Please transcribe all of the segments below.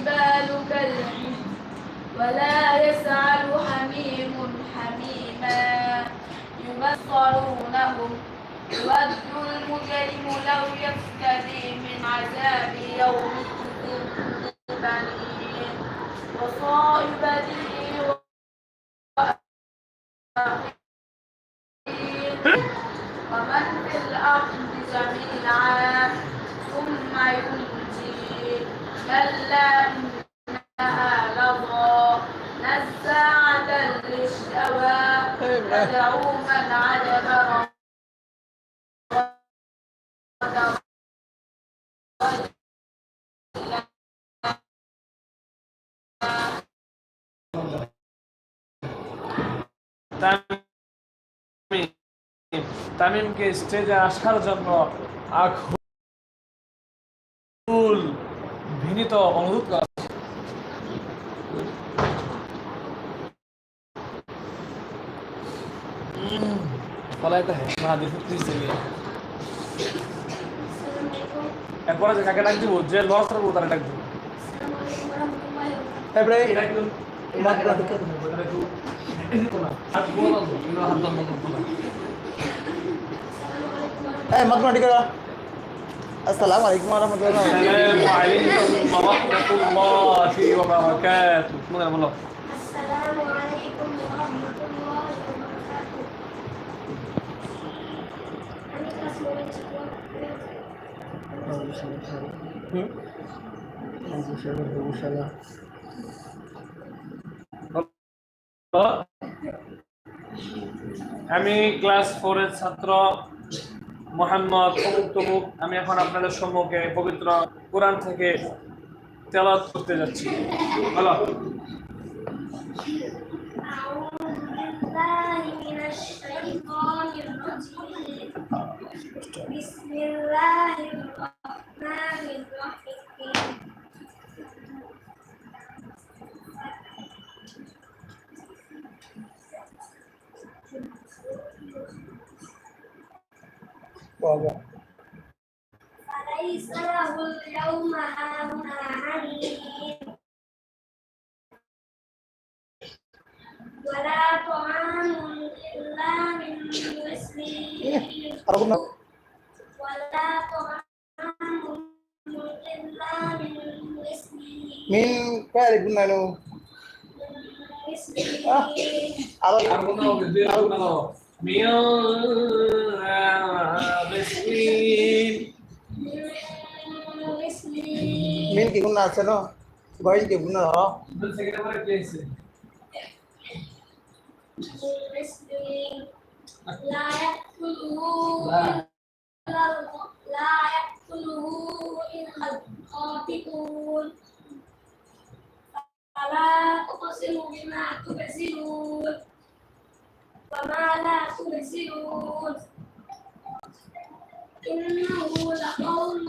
الجبال كالعهن ولا يسأل حميم حميما. يبصرونهم يود المجرم لو يفتدي من عذاب يومئذ بنين وصاحبته وأخيه. ومن في الأرض جميعا ثم ينجي. كلا إنها لظى نزاعة للشوى تدعو من عدبر তামিম তামিমকে স্টেজে আসার জন্য আকুল বিনীত অনুরোধ হ্যাঁ এরপরে যে কাকে ডাক দিব? যে লস করব তারা ডাক দিব। তারপরে এটা কিন্তু এই মাথমাটিকা আসসালামু আলাইকুম ওয়া রাহমাতুল্লাহ السلام عليكم ورحمة الله وبركاته شكرا والله السلام عليكم ورحمة الله وبركاته. Kami kelas murid sekolah হুম ইনশাআল্লাহ ইনশাআল্লাহ আমি ক্লাস ফোরের ছাত্র মোহাম্মদ অমুক তমুক আমি এখন আপনাদের সম্মুখে পবিত্র কোরআন থেকে তেলাওয়াত করতে যাচ্ছি hello أعوذ بالله من الشيطان الرجيم بسم الله الرحمن Ay salva el yo, mamá, ni. Valla por الخ- لا يأكله إلا الخاطئون فلا تقسم بما تبصرون وما لا تبصرون إنه لقول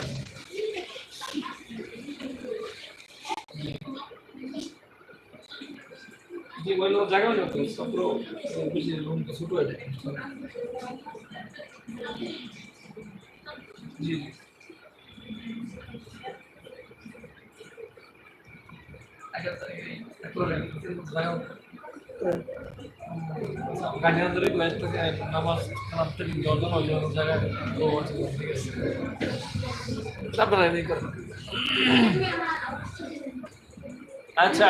হয়ে যায় জি জি আচ্ছা গাড়িয়ানদের রিকোয়েস্ট থেকে নামাজ খারাপ থেকে দর্জন হয়ে যাওয়ার জায়গায় তারপরে আচ্ছা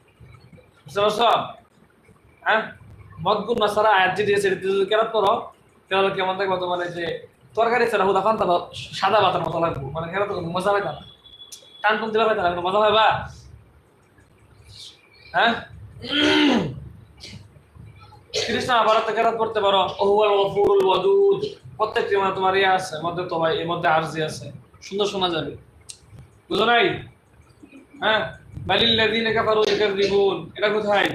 হ্যাঁ? যদি যে তরকারি ছাড়া সাদা লাগবে। মানে হয় পারো। প্রত্যেকটি মানে তোমার ইয়ে আছে মধ্যে তো ভাই এর মধ্যে আরজি আছে। সুন্দর শোনা যাবে। বুঝো নাই? হ্যাঁ? বালিল লাযিনা কাফারু এটা কোথায়?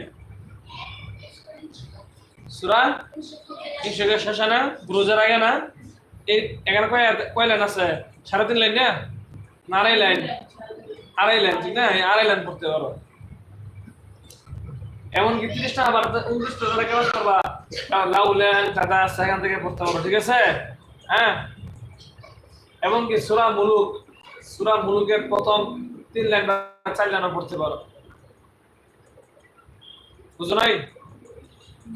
না? রোজার আগে না? এই এখানে কয় কয় লাইন আছে? সাড়ে তিন লাইন না? আড়াই লাইন। আড়াই লাইন, ঠিক না? আড়াই লাইন পড়তে পারো। এমনকি তিরিশটা আবার উনত্রিশটা যারা কেমন করবা। লাউলেন কাদা সেখান থেকে পড়তে পারো, ঠিক আছে? হ্যাঁ? এমনকি সুরা মুলুক সুরা মুলুকের প্রথম তিন লাইন বা চার লাইনও পড়তে পারো। বুঝো নাই?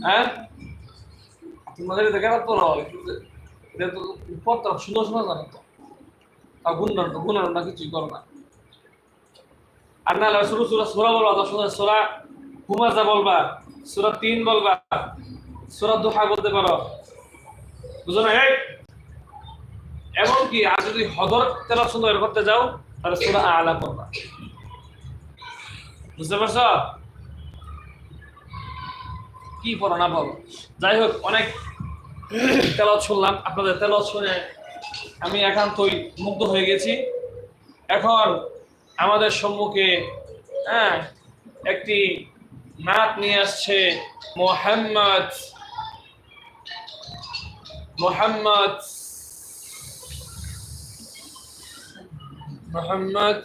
হ্যাঁ? তোমাদের দেখে না পড়ো এটা তো পড়তে সুন্দর সুন্দর জানো তো। আর গুণন গুণন না কিছুই করো না। আর না শুরু সুরা সুরা বলবা তো সুরা বলবা, সুরা তিন বলবা, সুরা দুহা বলতে পারো। বুঝো না এমনকি আর যদি হদর তেলা সুন্দর করতে যাও তাহলে সুরা আলা পড়বা বুঝতে পারছ? কি পড়ো না বলো যাই হোক, অনেক তেলত শুনলাম। আপনাদের তেলত শুনে আমি একান্তই মুগ্ধ হয়ে গেছি। এখন আমাদের সম্মুখে হ্যাঁ একটি নাত নিয়ে আসছে মোহাম্মদ মোহাম্মদ মোহাম্মদ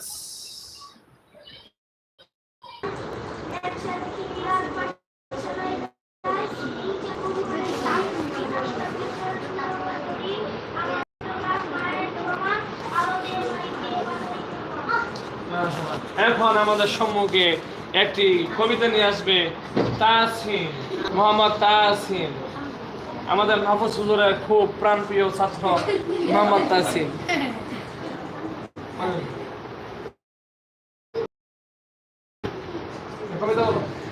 এখন আমাদের সম্মুখে একটি কবিতা নিয়ে আসবে তাসিম মোহাম্মদ তাসিম আমাদের মাহফুজ হুজুরের খুব প্রাণপ্রিয় ছাত্র মোহাম্মদ তাসিম কবিতা বলো সন্দেশ